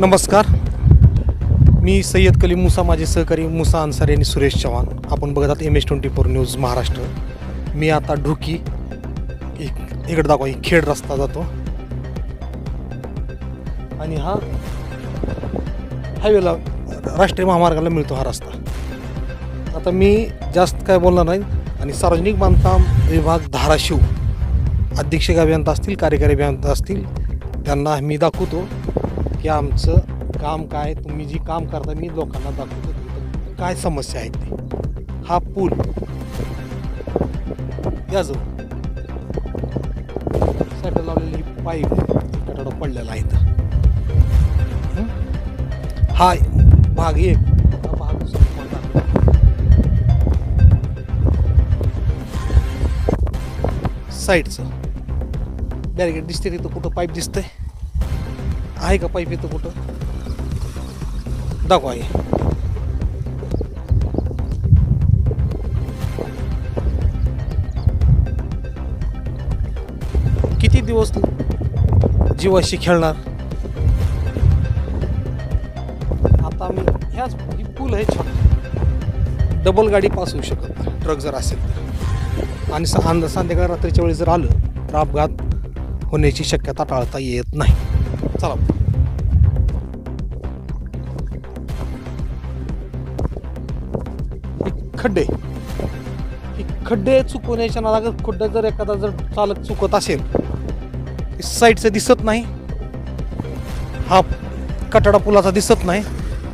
नमस्कार. मी सय्यद कलीम मुसा माझे सहकारी मुसा अन्सारी आणि सुरेश चव्हाण. आपण बघत आहात M S twenty four news Maharashtra. मी आता ढुकी एक इकडे दाखवा एक खेड रस्ता जातो. आणि हा हायवेला राष्ट्रीय महामार्गाला मिळतो हा रस्ता. आता मी जास्त काय बोलणार नाही. आणि सार्वजनिक बांधकाम विभाग धाराशिव अधीक्षक अभियंता असतील कार्यकारी अभियंता असतील त्यांना मी दाखवतो. की आमचं काम काय तुम्ही जी काम करता मी लोकांना दाखवतो काय समस्या आहेत ते. हा पूल. या जो. साठी लावलेली ही पाईप कटाडा पडलेला आहे इथं. हा? भाग एक. भाग साईडचं. बॅरिगेट दिसते तिथं कुठं पाईप दिसतंय? आहे का पाईप इथं कुठं? दाखवा आहे किती दिवस जीवाशी खेळणार? आता मी ह्याच ही पूल आहे छोटा. डबल गाडी पास होऊ शकत ट्रक जर असेल तर. आणि सा- संध्याकाळ रात्रीच्या वेळी जर आलं तर अपघात होण्याची शक्यता टाळता येत नाही. चला. खड्डे. हे खड्डे चुकवण्याच्या नादागत खड्डा जर एखादा जर चालक चुकत असेल साईडचं दिसत नाही. हा कटाडा पुलाचा दिसत नाही.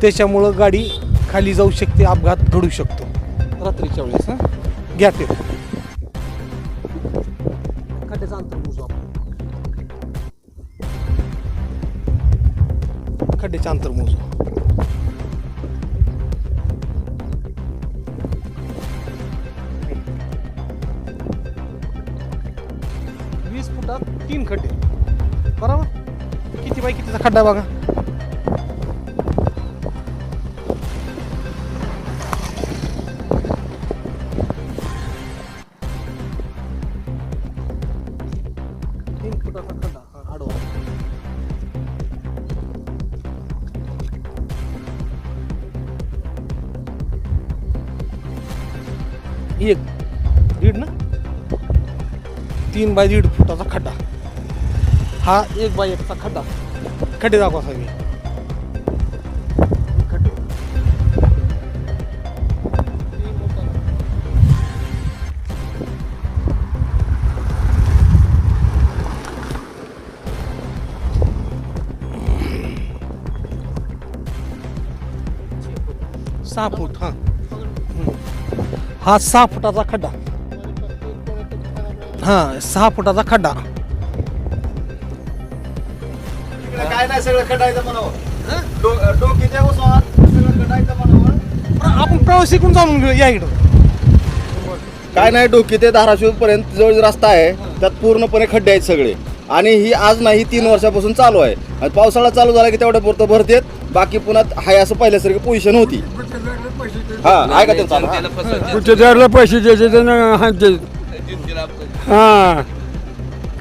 त्याच्यामुळं गाडी खाली जाऊ शकते अपघात घडू शकतो. रात्रीच्या वेळेस हां? घ्या ते. खड्ड्याचं अंतर मोजू आपण. खड्ड्याचं अंतर मोजू. वीस तीन खड्डे. बरोबर? किती बाय कितीचा खड्डा बघा. तीन फुटाचा खड्डा हा, आडवा. एक दीड ना? तीन बाय दीड फुटाचा खड्डा. हा एक बाय एकचा खड्डा. खड्डे दाखवा साहेब सहा फूट हा. हा सहा फुटाचा खड्डा. हा सहा फुटाचा खड्डा. इकडे काय नाही सगळं कटायचं म्हणावं. डो- डोकीच्या उसात सगळं कटायचं म्हणावं. प्र- आपण प्रवासीकडून जाणून घेऊ या इकडं. काय नाही डोकी ते धाराशिव पर्यंत जो रस्ता आहे. त्यात पूर्णपणे खड्डे आहेत सगळे. आणि ही आज नाही तीन वर्षापासून चालू आहे. आणि पावसाळा चालू झाला की तेवढ्या पुरतं भरतेत बाकी पुन्हा हाय असं पहिल्यासारखी पोझिशन होती. हा आहे का त्यांचं पैसे द्यायचे हा.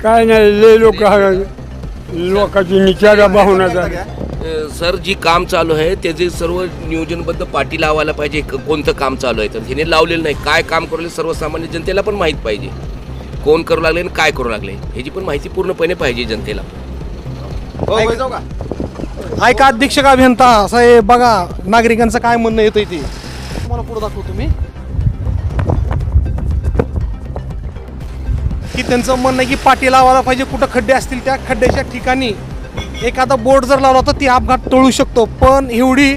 काय नाही लय लोक लोकांची निचारा भावनाचा अ, सर जी काम चालू आहे त्याचे सर्व नियोजनबद्ध पाठी लावायला पाहिजे क- कोणतं काम चालू आहे? तर तिने लावलेलं नाही. काय काम करू लागले सर्वसामान्य जनतेला पण माहीत पाहिजे. कोण करू लागले आणि काय करू लागले ह्याची पण माहिती पूर्णपणे पाहिजे जनतेला. हो, होय, जाऊ का? ऐका अधीक्षक अभियंता असं आहे बघा नागरिकांचं काय म्हणणं येतंय ते. तुम्हाला पुढे दाखवतो मी. की त्यांचं म्हणणं आहे की पाठी लावायला पाहिजे कुठं खड्डे असतील त्या खड्ड्याच्या ठिकाणी. एखादा बोर्ड जर लावला तर ती अपघात टळू शकतो पण एवढी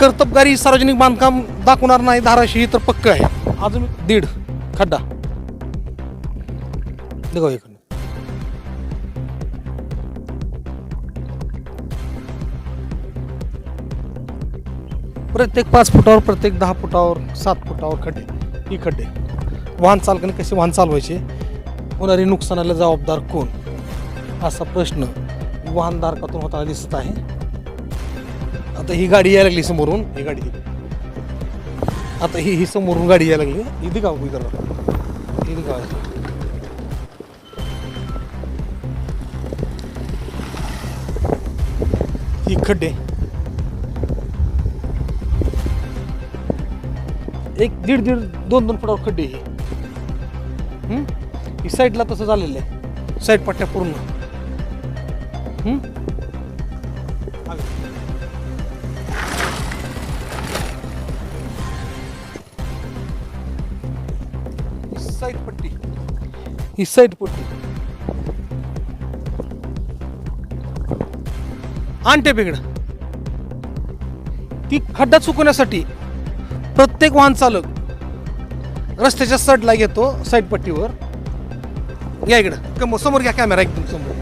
कर्तबगारी सार्वजनिक बांधकाम दाखवणार नाही धाराशी ही तर पक्क आहे. अजून दीड खड्डा. देखो प्रत्येक पाच फुटावर प्रत्येक दहा फुटावर सात फुटावर खड्डे ही खड्डे. वाहन चालकाने कसे वाहन चालवायचे? होणारे नुकसानाला जबाबदार कोण? असा प्रश्न वाहनधारकातून होताना दिसत आहे. आता ही गाडी यायला लागली समोरून. ही गाडी. आता ही ही समोरून गाडी यायला लागली. ही गाव इधर इथे गाव ही खड्डे. एक दीड दीड दोन दोन फुटावर खड्डे ही. हम्म? ही साईडला तसं झालेलं आहे. साईड पट्ट्या पूर्ण. हम्म? ही साईड पट्टी. ही साईड पट्टी. आणते बिघड ती खड्डा चुकवण्यासाठी प्रत्येक वाहन चालक रस्त्याच्या सडला घेतो साईड पट्टीवर. या इकडं. समोर घ्या कॅमेरा एकदम समोर.